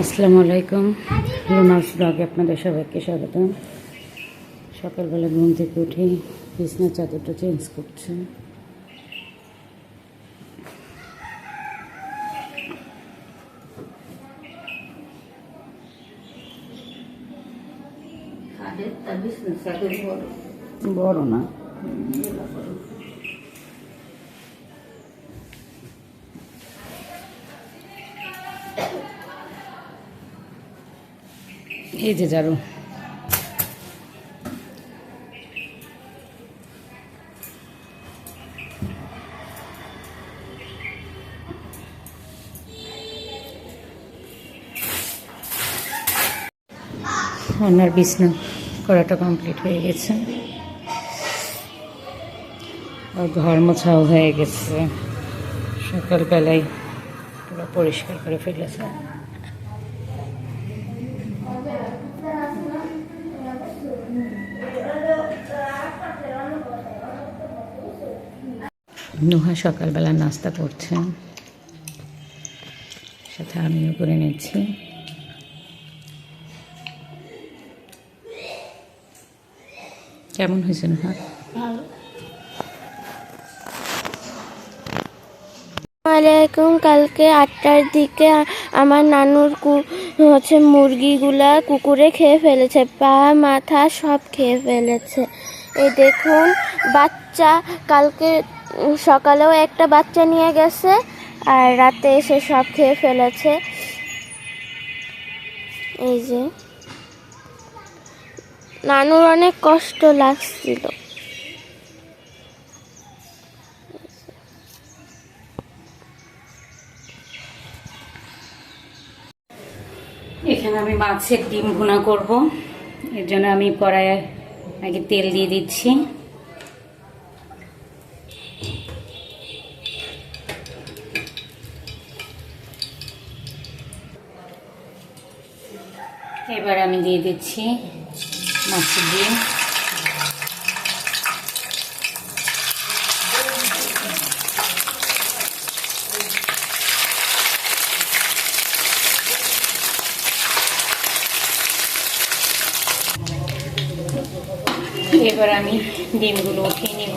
আসসালামু আলাইকুম। রোনাস ব্লগে আপনাদের সবাইকে স্বাগত সকালবেলা ঘুম থেকে উঠে বিছনার চাদরটা চেঞ্জ করছে। বড় না। এই যে জারু ওনার বিছনা করাটা কমপ্লিট হয়ে গেছে। আর ঘর মোছাও হয়ে গেছে। সকালবেলায় পুরো পরিষ্কার করে ফেলেছে। নুহা সকালবেলা নাস্তা করছে। সাথে আমিও করে নিচ্ছি। কেমন হয়েছে নুহা? আলাইকুম কালকে আটটার দিকে আমার নানুর কু হচ্ছে মুরগিগুলা কুকুরে খেয়ে ফেলেছে পা মাথা সব খেয়ে ফেলেছে। এই দেখুন বাচ্চা কালকে সকালেও একটা বাচ্চা নিয়ে গেছে আর রাতে এসে সব খেয়ে ফেলেছে। এই যে। নানুর অনেক কষ্ট লাগছিল। এখানে আমি মাছের ডিম ভুনা করব। এর জন্য আমি কড়াইয়ে আগে তেল দিয়ে দিচ্ছি। এবার আমি দিয়ে দিচ্ছি মাছের ডিম এবার আমি ডিমগুলো উঠিয়ে নিব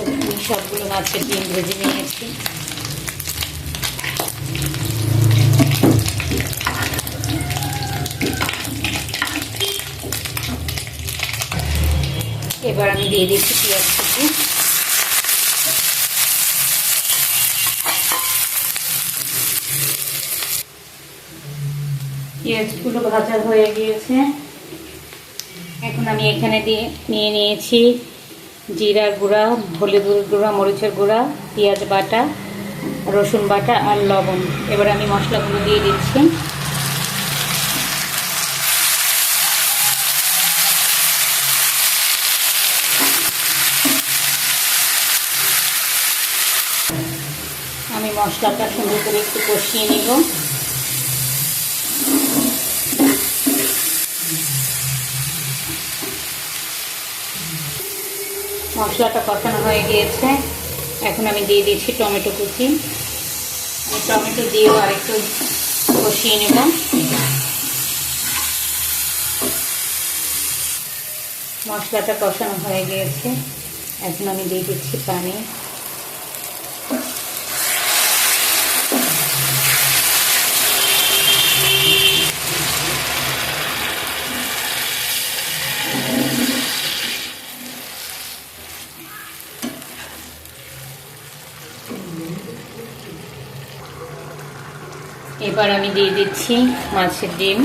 আমি সবগুলো মাছের ডিম ভেজে নিয়েছি। এবার আমি দিয়ে দিচ্ছি পেঁয়াজ কুচি। পেঁয়াজগুলো ভাজা হয়ে গিয়েছে। এখন আমি এখানে দিয়ে নিয়ে নিয়েছি জিরার গুঁড়া হলুদের গুঁড়া, মরিচের গুঁড়া, পেঁয়াজ বাটা, রসুন বাটা আর লবণ। এবার আমি মশলাগুলো দিয়ে দিচ্ছি। আমি মশলাটা সুন্দর করে একটু কষিয়ে নেব। মশলাটা কষানো হয়ে গিয়েছে। এখন আমি দিয়ে দিচ্ছি টমেটো কুচি। আমি টমেটো দিয়েও আরেকটু কষিয়ে নেব। মশলাটা কষানো হয়ে গিয়েছে। এখন আমি দিয়ে দিচ্ছি পানি। এবার আমি দিয়ে দিচ্ছি মাছের ডিম।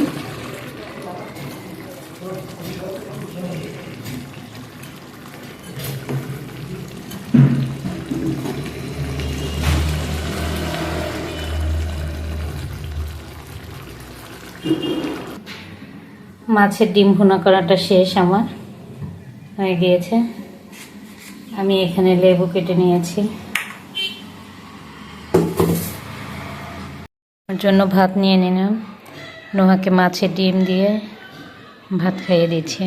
মাছের ডিম ভুনা করাটা শেষ আমার। হয়ে গিয়েছে। আমি এখানে লেবু কেটে নিয়েছি। জন্য ভাত নিয়ে নিলাম। নোহাকে মাছের ডিম দিয়ে ভাত খাইয়ে দিচ্ছি